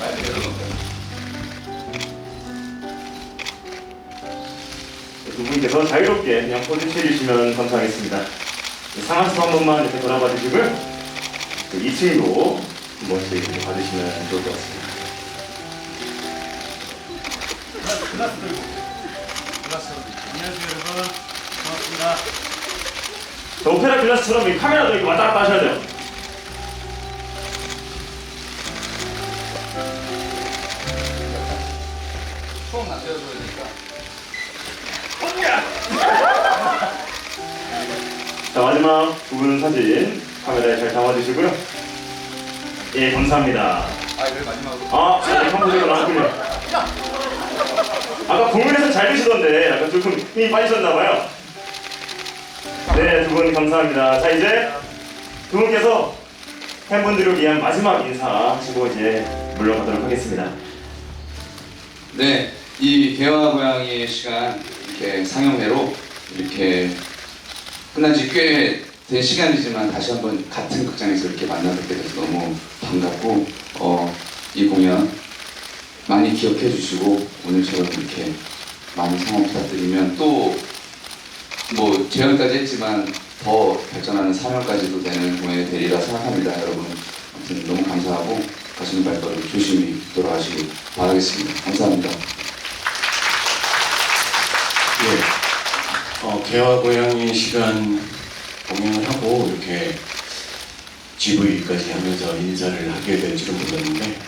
빨리 열어놓을까요? 두 분께서 자유롭게 그냥 포즈 취해주시면 감사하겠습니다. 상하수 한 번만 이렇게 돌아봐 주시고요. 그 2층도 한 번씩 이렇게 봐주시면 좋을 것 같습니다. 글라스 들고. 글라스. 안녕하세요 여러분. 고맙습니다. 자, 오페라 글라스처럼 이 카메라도 이렇게 왔다 갔다 하셔야 돼요. 소음 낮춰줘야 되니까. 자 마지막 두 분 사진 카메라에 잘 담아주시고요. 예 감사합니다. 아 이걸 마지막으로. 아한 분이 나왔군요. 아까 공연에서 잘 드시던데 약간 조금 힘이 빠지셨나봐요. 네두 분 감사합니다. 자 이제 두 분께서 팬분들을 위한 마지막 인사 하시고 이제 물러가도록 하겠습니다. 네, 이 개화 고양이의 시간 이렇게 상영회로 이렇게 끝난 지 꽤 된 시간이지만 다시 한번 같은 극장에서 이렇게 만나뵙게 돼서 너무 반갑고 어, 이 공연 많이 기억해 주시고 오늘처럼 이렇게 많은 상황 부탁드리면 또 뭐 재연까지 했지만 더 발전하는 사명까지도 되는 공연이 되리라 생각합니다 여러분. 아무튼 너무 감사하고 가시는 발걸음 조심히 돌아가시길 바라겠습니다. 감사합니다 개화 고양이 시간 공연을 하고 이렇게 GV까지 하면서 인사를 하게 될 줄은 몰랐는데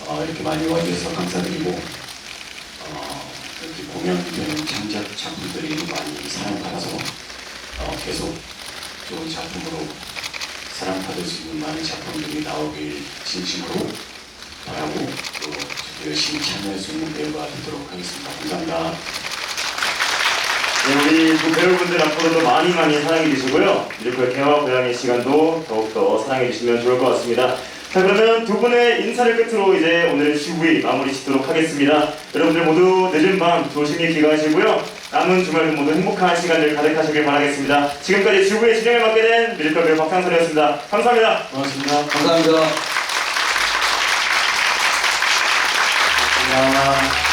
어, 이렇게 많이 와주셔서 감사드리고 어, 이렇게 공연되는 창작 작품들이 많이 사랑받아서 어, 계속 좋은 작품으로 사랑받을 수 있는 많은 작품들이 나오길 진심으로 바라고 또 열심히 참여할 수 있는 배우가 되도록 하겠습니다. 감사합니다. 네, 우리 두 배우분들 앞으로도 많이 많이 사랑해 주시고요. 이렇게 개화 고양이 시간도 더욱더 사랑해 주시면 좋을 것 같습니다. 자 그러면 두 분의 인사를 끝으로 이제 오늘 GV 마무리 짓도록 하겠습니다. 여러분들 모두 늦은 밤 조심히 귀가하시고요. 남은 주말 모두 행복한 시간들 가득하시길 바라겠습니다. 지금까지 GV의 진행을 맡게 된 뮤지컬 배우 박상선이었습니다. 감사합니다. 고맙습니다. 감사합니다 감사합니다.